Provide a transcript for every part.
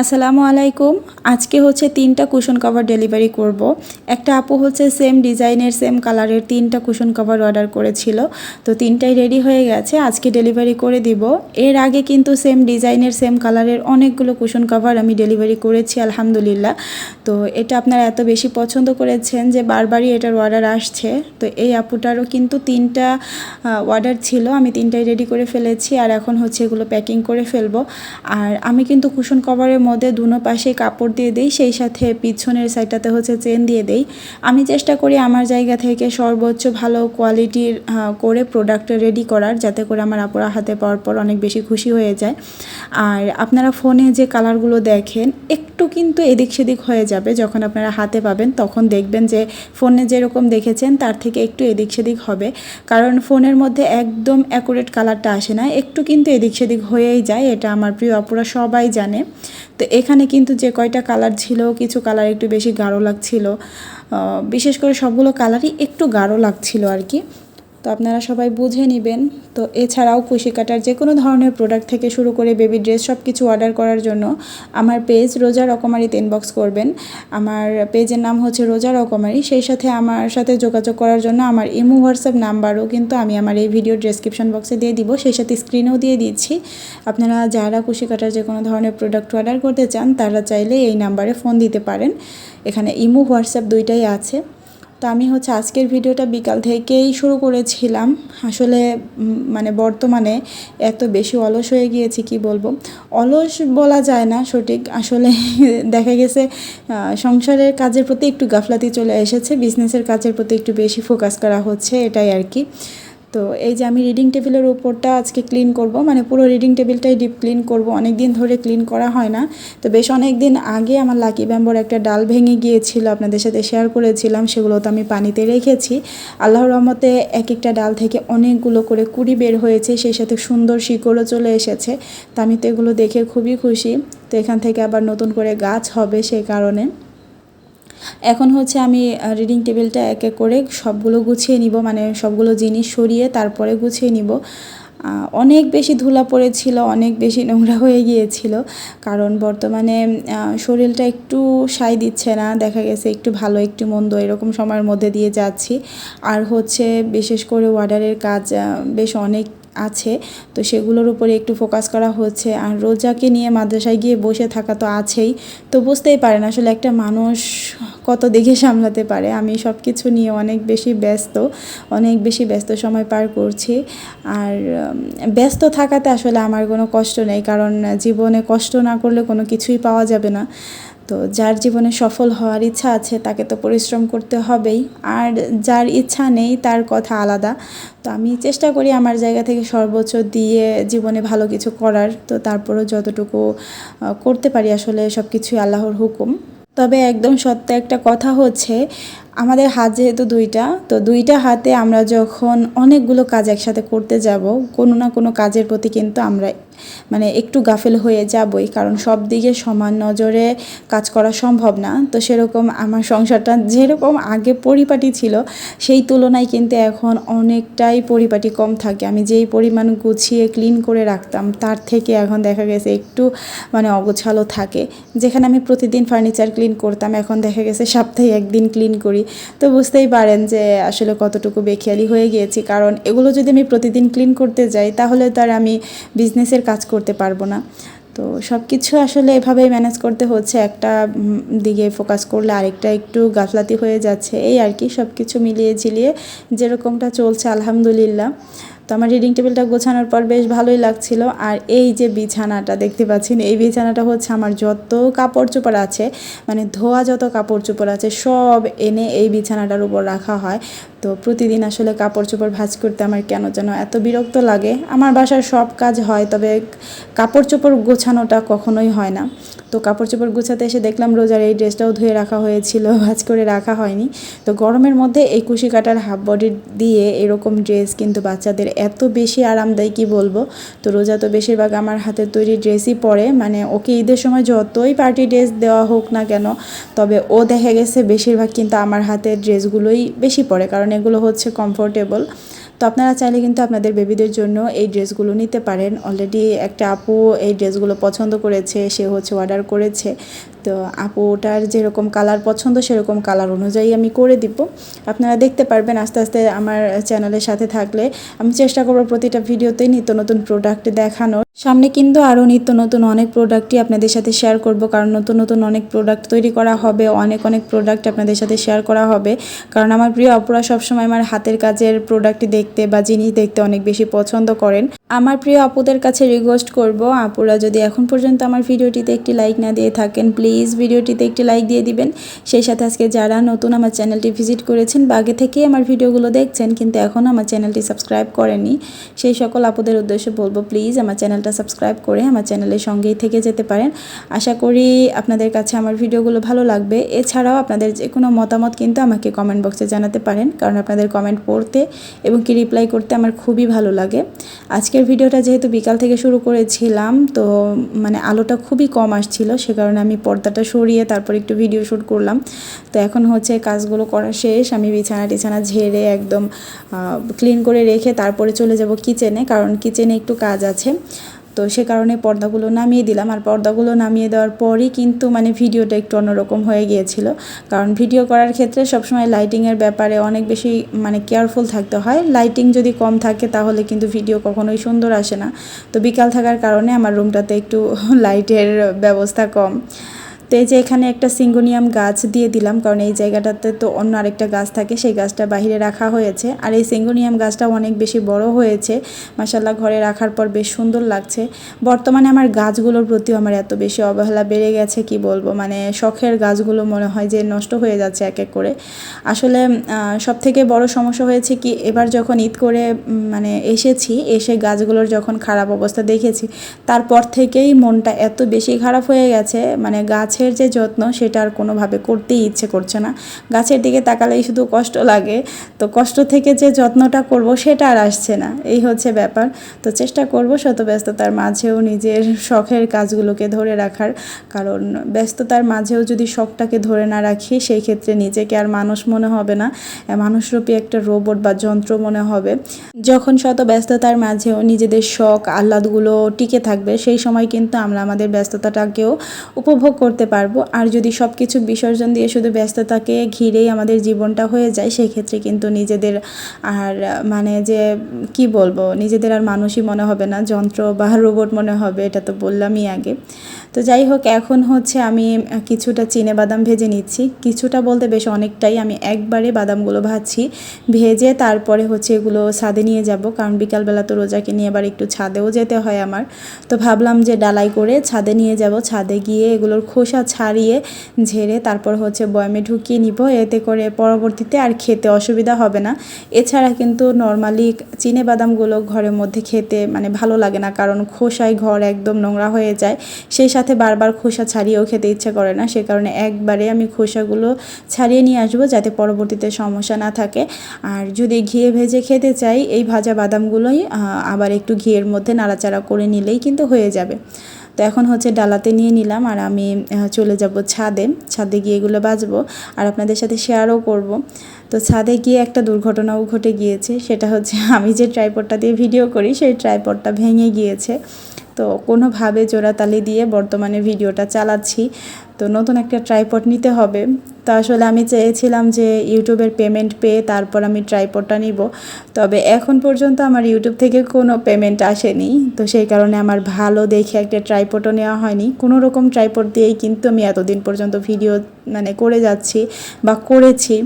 আসসালামু আলাইকুম। আজকে হচ্ছে তিনটা কুশন কভার ডেলিভারি করব। একটা আপু হচ্ছে সেম ডিজাইনের সেম কালারের তিনটা কুশন কভার অর্ডার করেছিল। তো তিনটাই রেডি হয়ে গেছে, আজকে ডেলিভারি করে দিব। এর আগে কিন্তু সেম ডিজাইনের সেম কালারের অনেকগুলো কুশন কভার আমি ডেলিভারি করেছি, আলহামদুলিল্লাহ। তো এটা আপনারা এত বেশি পছন্দ করেছেন যে বারবারই এটার অর্ডার আসছে। তো এই আপুটারও কিন্তু তিনটা অর্ডার ছিল, আমি তিনটাই রেডি করে ফেলেছি। আর এখন হচ্ছে এগুলো প্যাকিং করে ফেলব। আর আমি কিন্তু কুশন কভারের মধ্যে দুনো পাশে কাপড় দিয়ে দিই, সেই সাথে পিছনের সাইডটাতে হচ্ছে চেন দিয়ে দেই। আমি চেষ্টা করি আমার জায়গা থেকে সর্বোচ্চ ভালো কোয়ালিটির করে প্রোডাক্ট রেডি করার, যাতে করে আমার আপুরা হাতে পাওয়ার পর অনেক বেশি খুশি হয়ে যায়। আর আপনারা ফোনে যে কালারগুলো দেখেন, একটু কিন্তু এদিক সেদিক হয়ে যাবে। যখন আপনারা হাতে পাবেন, তখন দেখবেন যে ফোনে যেরকম দেখেছেন, তার থেকে একটু এদিক সেদিক হবে। কারণ ফোনের মধ্যে একদম অ্যাকুরেট কালারটা আসে না। একটু কিন্তু এদিক সেদিক হয়েই যায়, এটা আমার প্রিয় আপুরা সবাই জানে। তো এখানে কিন্তু যে কয়টা কালার ছিল, কিছু কালার একটু বেশি গাঢ় লাগছিল বিশেষ করে সবগুলো কালারই একটু গাঢ় লাগছিল আর কি। তো আপনারা সবাই বুঝে নেবেন। তো এছাড়াও কুশি কাটার যে কোনো ধরনের প্রোডাক্ট থেকে শুরু করে বেবি ড্রেস সব কিছু অর্ডার করার জন্য আমার পেজ রোজা রকমারিতে ইনবক্স করবেন। আমার পেজের নাম হচ্ছে রোজা রকমারি। সেই সাথে আমার সাথে যোগাযোগ করার জন্য আমার ইমো, হোয়াটসঅ্যাপ নাম্বারও কিন্তু আমি আমার এই ভিডিও ডেসক্রিপশন বক্সে দিয়ে দিব। সেই সাথে স্ক্রিনেও দিয়ে দিচ্ছি। আপনারা যারা কুশি কাটার যে কোনো ধরনের প্রোডাক্ট অর্ডার করতে চান, তারা চাইলে এই নাম্বারে ফোন দিতে পারেন। এখানে ইমো, হোয়াটসঅ্যাপ দুইটাই আছে। তো আমি হচ্ছে আজকের ভিডিওটা বিকাল থেকেই শুরু করেছিলাম। আসলে মানে বর্তমানে এত বেশি অলস হয়ে গিয়েছি, কি বলব? অলস বলা যায় না, সঠিক। আসলে দেখা গেছে সংসারের কাজের প্রতি একটু গাফলাতি চলে এসেছে বিজনেসের কাজের প্রতি একটু বেশি ফোকাস করা হচ্ছে, এটাই আর কি। তো এই যে আমি রিডিং টেবিলের উপরটা আজকে ক্লিন করব মানে পুরো রিডিং টেবিলটাই ডিপ ক্লিন করব অনেক দিন ধরে ক্লিন করা হয় না। তো বেশ অনেক দিন আগে আমার লাকি ব্যাম্বর একটা ডাল ভেঙে গিয়েছিল, আপনাদের সাথে শেয়ার করেছিলাম, সেগুলো তো আমি পানিতে রেখেছি। আল্লাহর রহমতে এক একটা ডাল থেকে অনেকগুলো করে কুড়ি বের হয়েছে, সেই সাথে সুন্দর শিকড়ও চলে এসেছে। তো আমি তো এগুলো দেখে খুবই খুশি। তো এখান থেকে আবার নতুন করে গাছ হবে সেই কারণে। এখন হচ্ছে আমি রিডিং টেবিলটা এক করে সবগুলো গুছিয়ে নিব মানে সবগুলো জিনিস সরিয়ে তারপরে গুছিয়ে নিব। অনেক বেশি ধুলা পড়েছিল, অনেক বেশি নোংরা হয়ে গিয়েছিল, কারণ বর্তমানে শরীরটা একটু সাই দিচ্ছে না, দেখা গেছে একটু ভালো, একটু মন্দ, এরকম সময়ের মধ্যে দিয়ে যাচ্ছি। আর হচ্ছে, বিশেষ করে ওয়ার্ডারের কাজ বেশ অনেক আছে, তো সেগুলোর উপরে একটু ফোকাস করা হচ্ছে। আর রোজাকে নিয়ে মাদ্রাসায় গিয়ে বসে থাকা তো আছেই, তো বুঝতেই পারেন আসলে একটা মানুষ কত দিকে সামলাতে পারে। আমি সব কিছু নিয়ে অনেক বেশি ব্যস্ত, অনেক বেশি ব্যস্ত সময় পার করছি। আর ব্যস্ত থাকাতে আসলে আমার কোনো কষ্ট নেই, কারণ জীবনে কষ্ট না করলে কোনো কিছুই পাওয়া যাবে না। তো যার জীবনে সফল হওয়ার ইচ্ছা আছে, তাকে তো পরিশ্রম করতে হবেই। আর যার ইচ্ছা নেই, তার কথা আলাদা। তো আমি চেষ্টা করি আমার জায়গা থেকে সর্বোচ্চ দিয়ে জীবনে ভালো কিছু করার। তো তারপরেও যতটুকু করতে পারি আসলে সব কিছুই আল্লাহর হুকুম। তবে একদম সত্য একটা কথা হচ্ছে আমাদের হাত যেহেতু দুইটা, তো দুইটা হাতে আমরা যখন অনেকগুলো কাজ একসাথে করতে যাব, কোনো না কোনো কাজের প্রতি কিন্তু আমরা মানে একটু গাফেল হয়ে যাবই, কারণ সব দিকে সমান নজরে কাজ করা সম্ভব না। তো সেরকম আমার সংসারটা যেরকম আগে পরিপাটি ছিল, সেই তুলনায় কিন্তু এখন অনেকটাই পরিপাটি কম থাকে। আমি যেই পরিমাণ গুছিয়ে ক্লিন করে রাখতাম, তার থেকে এখন দেখা গেছে একটু মানে অগোছালো থাকে। যেখানে আমি প্রতিদিন ফার্নিচার ক্লিন করতাম, এখন দেখা গেছে সপ্তাহে একদিন ক্লিন করি। তো বুঝতেই পারেন যে আসলে কতটুকু বেখেয়ালি হয়ে গিয়েছি। কারণ এগুলো যদি আমি প্রতিদিন ক্লিন করতে যাই, তাহলে তো আর আমি বিজনেসের কাজ করতে পারব না। তো সব কিছু আসলে এভাবেই ম্যানেজ করতে হচ্ছে। একটা দিকে ফোকাস করলে আরেকটা একটু গাফলাতি হয়ে যাচ্ছে। এই আর কি সব কিছু মিলিয়ে ঝিলিয়ে যেরকমটা চলছে, আলহামদুলিল্লাহ। আমার রিডিং টেবিলটা গোছানোর পর বেশ ভালোই লাগছিল। আর এই যে বিছানাটা দেখতে পাচ্ছেন, এই বিছানাটা হচ্ছে আমার যত কাপড় চোপড় আছে মানে ধোয়া যত কাপড় চোপড় আছে, সব এনে এই বিছানাটার উপর রাখা হয়। তো প্রতিদিন আসলে কাপড় চোপড় ভাজ করতে আমার কেন যেন এত বিরক্ত লাগে। আমার বাসার সব কাজ হয়, তবে কাপড় চোপড় গোছানোটা কখনোই হয় না। তো কাপড় চোপড় গুছাতে এসে দেখলাম রোজার এই ড্রেসটাও ধুয়ে রাখা হয়েছিল, ভাজ করে রাখা হয়নি। তো গরমের মধ্যে এই কুশি কাটার হাফ বডি দিয়ে এরকম ড্রেস কিন্তু বাচ্চাদের এত বেশি আরামদায়ী কি বলব? তো রোজা তো বেশিরভাগ আমার হাতের তৈরি ড্রেসই পরে মানে ওকে ঈদের সময় যতই পার্টি ড্রেস দেওয়া হোক না কেন, তবে ও দেখা গেছে বেশিরভাগ কিন্তু আমার হাতের ড্রেসগুলোই বেশি পরে। কারণ এগুলো হচ্ছে কমফোর্টেবল তো আপনারা চাইলে কিন্তু আপনাদের বেবিদের জন্য এই ড্রেসগুলো নিতে পারেন। অলরেডি একটা আপু এই ড্রেসগুলো পছন্দ করেছে, সে হচ্ছে অর্ডার করেছে। তো আপু ওটার যেরকম কালার পছন্দ, সেরকম কালার অনুযায়ী আমি করে দিব। আপনারা দেখতে পারবেন আস্তে আস্তে আমার চ্যানেলের সাথে থাকলে। আমি চেষ্টা করব প্রতিটা ভিডিওতেই নিত্য নতুন প্রোডাক্ট দেখানোর। সামনে কিন্তু আরও নিত্য নতুন অনেক প্রোডাক্টই আপনাদের সাথে শেয়ার করব। কারণ নতুন নতুন অনেক প্রোডাক্ট তৈরি করা হবে, অনেক অনেক প্রোডাক্ট আপনাদের সাথে শেয়ার করা হবে। কারণ আমার প্রিয় অপরা সবসময় আমার হাতের কাজের প্রোডাক্ট দেখতে বা জিনিস দেখতে অনেক বেশি পছন্দ করেন। আমার প্রিয় আপুদের কাছে রিকোয়েস্ট করব, আপুরা যদি এখন পর্যন্ত আমার ভিডিওটিতে একটি লাইক না দিয়ে থাকেন প্লিজ ভিডিওটিতে একটি লাইক দিয়ে দিবেন। সেই সাথে আজকে যারা নতুন আমার চ্যানেলটি ভিজিট করেছেন বা আগে থেকেই আমার ভিডিওগুলো দেখছেন, কিন্তু এখনও আমার চ্যানেলটি সাবস্ক্রাইব করেনি সেই সকল আপুদের উদ্দেশ্যে বলব প্লিজ আমার চ্যানেলটা সাবস্ক্রাইব করে আমার চ্যানেলের সঙ্গেই থেকে যেতে পারেন। আশা করি আপনাদের কাছে আমার ভিডিওগুলো ভালো লাগবে। এছাড়াও আপনাদের যে কোনো মতামত কিন্তু আমাকে কমেন্ট বক্সে জানাতে পারেন, কারণ আপনাদের কমেন্ট পড়তে এবং কি রিপ্লাই করতে আমার খুবই ভালো লাগে। আজকের ভিডিওটা যেহেতু বিকাল থেকে শুরু করেছিলাম, তো মানে আলোটা খুবই কম আসছিল, সে কারণে আমি পর্দাটা সরিয়ে তারপর একটু ভিডিও শ্যুট করলাম। তো এখন হচ্ছে কাজগুলো করা শেষ, আমি বিছানা টিছানা ঝেড়ে একদম ক্লিন করে রেখে তারপরে চলে যাব কিচেনে কারণ কিচেনে একটু কাজ আছে। তো সে কারণে পর্দাগুলো নামিয়ে দিলাম। আর পর্দাগুলো নামিয়ে দেওয়ার পরই কিন্তু মানে ভিডিওটা একটু অন্যরকম হয়ে গিয়েছিল। কারণ ভিডিও করার ক্ষেত্রে সবসময় লাইটিংয়ের ব্যাপারে অনেক বেশি মানে কেয়ারফুল থাকতে হয়। লাইটিং যদি কম থাকে তাহলে কিন্তু ভিডিও কখনোই সুন্দর আসে না। তো বিকাল থাকার কারণে আমার রুমটাতে একটু লাইটের ব্যবস্থা কম। তো এই যে এখানে একটা সিঙ্গোনিয়াম গাছ দিয়ে দিলাম, কারণ এই জায়গাটাতে তো অন্য আরেকটা গাছ থাকে, সেই গাছটা বাহিরে রাখা হয়েছে। আর এই সিঙ্গোনিয়াম গাছটা অনেক বেশি বড় হয়েছে। মাসাল্লাহ ঘরে রাখার পর বেশ সুন্দর লাগছে। বর্তমানে আমার গাছগুলোর প্রতিও আমার এত বেশি অবহেলা বেড়ে গেছে, কি বলব? মানে শখের গাছগুলো মনে হয় যে নষ্ট হয়ে যাচ্ছে এক এক করে। আসলে সব থেকে বড় সমস্যা হয়েছে কি, এবার যখন ঈদ করে মানে এসেছি, এসে গাছগুলোর যখন খারাপ অবস্থা দেখেছি, তারপর থেকেই মনটা এত বেশি খারাপ হয়ে গেছে মানে গাছে গাছের যে যত্ন সেটা আর কোনোভাবে করতেই ইচ্ছে করছে না। গাছের দিকে তাকালেই শুধু কষ্ট লাগে। তো কষ্ট থেকে যে যত্নটা করব সেটা আর আসছে না। এই হচ্ছে ব্যাপার। তো চেষ্টা করব শত ব্যস্ততার মাঝেও নিজের শখের কাজগুলোকে ধরে রাখার। কারণ ব্যস্ততার মাঝেও যদি শখটাকে ধরে না রাখি, সেই ক্ষেত্রে নিজেকে আর মানুষ মনে হবে না। মানুষরূপী একটা রোবট বা যন্ত্র মনে হবে। যখন শত ব্যস্ততার মাঝেও নিজেদের শখ, আহ্লাদগুলো টিকে থাকবে, সেই সময় কিন্তু আমরা আমাদের ব্যস্ততাটাকেও উপভোগ করতে পারব। আর যদি সব কিছু বিসর্জন দিয়ে শুধু ব্যস্ততাকে ঘিরেই আমাদের জীবনটা হয়ে যায় সেই ক্ষেত্রে কিন্তু নিজেদের আর মানে যে, কি বলব, নিজেদের আর মানুষই মনে হবে না, যন্ত্র বা রোবট মনে হবে, এটা তো বললামই আগে। তো যাই হোক, এখন হচ্ছে আমি কিছুটা চিনে বাদাম ভেজে নিচ্ছি। কিছুটা বলতে বেশ অনেকটাই আমি একবারে বাদামগুলো ভাজছি, ভেজে তারপরে হচ্ছে এগুলো ছাদে নিয়ে যাব, কারণ বিকালবেলা তো রোজাকে নিয়ে এবার একটু ছাদেও যেতে হয় আমার। তো ভাবলাম যে ডালাই করে ছাদে নিয়ে যাব, ছাদে গিয়ে এগুলোর খোসা ছাড়িয়ে ঝেড়ে তারপর হচ্ছে বয়ামে ঢুকিয়ে নিব। এতে করে পরবর্তীতে আর খেতে অসুবিধা হবে না। এছাড়া কিন্তু নর্মালি চিনে বাদামগুলো ঘরের মধ্যে খেতে মানে ভালো লাগে না, কারণ খোসায় ঘর একদম নোংরা হয়ে যায়। সেই সাথে বারবার খোসা ছাড়িয়েও খেতে ইচ্ছে করে না। সে কারণে একবারে আমি খোসাগুলো ছাড়িয়ে নিয়ে আসব যাতে পরবর্তীতে সমস্যা না থাকে। আর যদি ঘিয়ে ভেজে খেতে চাই, এই ভাজা বাদামগুলোই আবার একটু ঘিয়ের মধ্যে নাড়াচাড়া করে নিলেই কিন্তু হয়ে যাবে। তো এখন হচ্ছে ডালাতে নিয়ে নিলাম আর আমি চলে যাব ছাদে। ছাদে গিয়ে এগুলো বাজবো আর আপনাদের সাথে শেয়ারও করব। তো ছাদে গিয়ে একটা দুর্ঘটনাও ঘটে গিয়েছে, সেটা হচ্ছে আমি যে ট্রাইপডটা দিয়ে ভিডিও করি, সেই ট্রাইপডটা ভেঙে গিয়েছে। তো কোনোভাবে জোড়াতালি দিয়ে বর্তমানে ভিডিওটা চালাচ্ছি। তো নতুন একটা ট্রাইপড নিতে হবে। তো আসলে আমি চেয়েছিলাম যে ইউটিউবের পেমেন্ট পেয়ে তারপর আমি ট্রাইপডটা নিব। তবে এখন পর্যন্ত আমার ইউটিউব থেকে কোনো পেমেন্ট আসেনি। তো সেই কারণে আমার ভালো দেখে একটা ট্রাইপডও নেওয়া হয়নি। কোনো রকম ট্রাইপড দিয়েই কিন্তু আমি এতদিন পর্যন্ত ভিডিও মানে করে যাচ্ছি বা করেছি।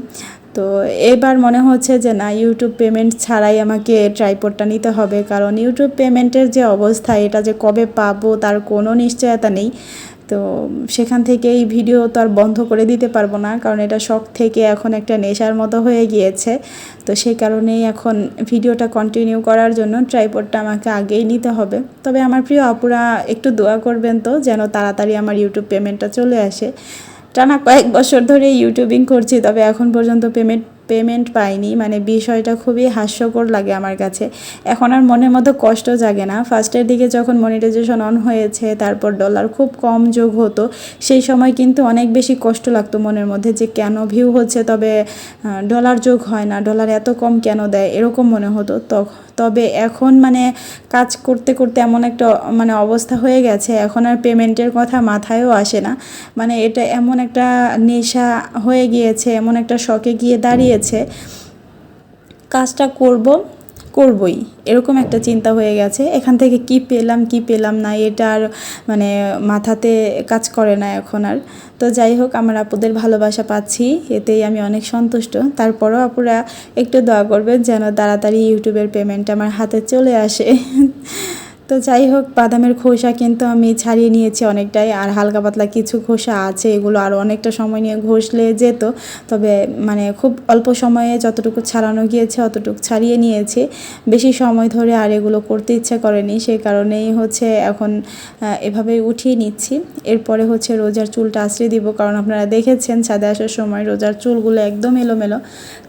তো এবার মনে হচ্ছে যে না ইউটিউব পেমেন্ট ছাড়াই আমাকে ট্রাইপডটা নিতে হবে। কারণ ইউটিউব পেমেন্টের যে অবস্থা, এটা যে কবে পাবো, তার কোনো নিশ্চয়তা নেই। তো সেখান থেকে এই ভিডিও তো আর বন্ধ করে দিতে পারব না, কারণ এটা শখ থেকে এখন একটা নেশার মতো হয়ে গিয়েছে। তো সেই কারণেই এখন ভিডিওটা কন্টিনিউ করার জন্য ট্রাইপডটা আমাকে আগেই নিতে হবে। তবে আমার প্রিয় আপুরা, একটু দোয়া করবেন তো, যেন তাড়াতাড়ি আমার ইউটিউব পেমেন্টটা চলে আসে। টানা কয়েক বছর ধরে ইউটিউবিং করছি, তবে এখন পর্যন্ত পেমেন্ট পেমেন্ট পাইনি। মানে বিষয়টা খুবই হাস্যকর লাগে আমার কাছে। এখন আর মনের মধ্যে কষ্ট জাগে না। ফার্স্টের দিকে যখন মনিটাইজেশন অন হয়েছে, তারপর ডলার খুব কম যোগ হতো, সেই সময় কিন্তু অনেক বেশি কষ্ট লাগতো মনের মধ্যে যে কেন ভিউ হচ্ছে, তবে ডলার যোগ হয় না ডলার এত কম কেন দেয়, এরকম মনে হতো। তখন তবে এখন মানে কাজ করতে করতে এমন একটা মানে অবস্থা হয়ে গেছে, এখন আর পেমেন্টের কথা মাথায়ও আসে না। মানে এটা এমন একটা নেশা হয়ে গিয়েছে, এমন একটা শখে গিয়ে দাঁড়িয়েছে। কাজটা করব। করবই। এরকম একটা চিন্তা হয়ে গেছে। এখান থেকে কি পেলাম কি পেলাম না, এটা আর মানে মাথাতে কাজ করে না এখন আর। তো যাই হোক, আমার আপুদের ভালোবাসা পাচ্ছি, এতেই আমি অনেক সন্তুষ্ট। তারপরও আপুরা একটু দোয়া করবেন যেন তাড়াতাড়ি ইউটিউবের পেমেন্ট আমার হাতে চলে আসে। তো যাই হোক, বাদামের খোসা কিন্তু আমি ছাড়িয়ে নিয়েছি অনেকটাই। আর হালকা পাতলা কিছু খোসা আছে, এগুলো আরও অনেকটা সময় নিয়ে ঘষলে যেত। তবে মানে খুব অল্প সময়ে যতটুকু ছাড়ানো গিয়েছে, অতটুকু ছাড়িয়ে নিয়েছি। বেশি সময় ধরে আর এগুলো করতে ইচ্ছা করেনি সেই কারণেই হচ্ছে এখন এভাবে উঠিয়ে নিচ্ছি। এরপরে হচ্ছে রোজার চুলটা আশ্রয় দিব, কারণ আপনারা দেখেছেন ছাদে আসার সময় রোজার চুলগুলো একদম এলোমেলো।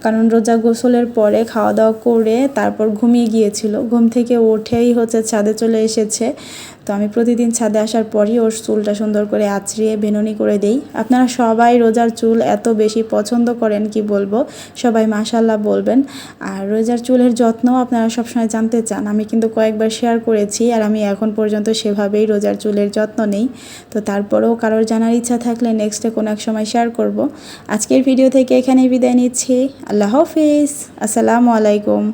কারণ রোজা গোসলের পরে খাওয়া দাওয়া করে তারপর ঘুমিয়ে গিয়েছিল। ঘুম থেকে উঠেই হচ্ছে ছাদে চলে এসেছে। তো আমি প্রতিদিন ছাদে আসার পরই ওর চুলটা সুন্দর করে আছড়িয়ে বেনুনি করে দেই। আপনারা সবাই রোজার চুল এত বেশি পছন্দ করেন কি বলব? সবাই মাশাল্লাহ বলবেন। আর রোজার চুলের যত্নও আপনারা সবসময় জানতে চান। আমি কিন্তু কয়েকবার শেয়ার করেছি আর আমি এখন পর্যন্ত সেভাবেই রোজার চুলের যত্ন নেই। তো তারপরেও কারোর জানার ইচ্ছা থাকলে নেক্সটে কোনো এক সময় শেয়ার করব। আজকের ভিডিও থেকে এখানেই বিদায় নিচ্ছি। আল্লাহ হাফিজ। আসসালামু আলাইকুম।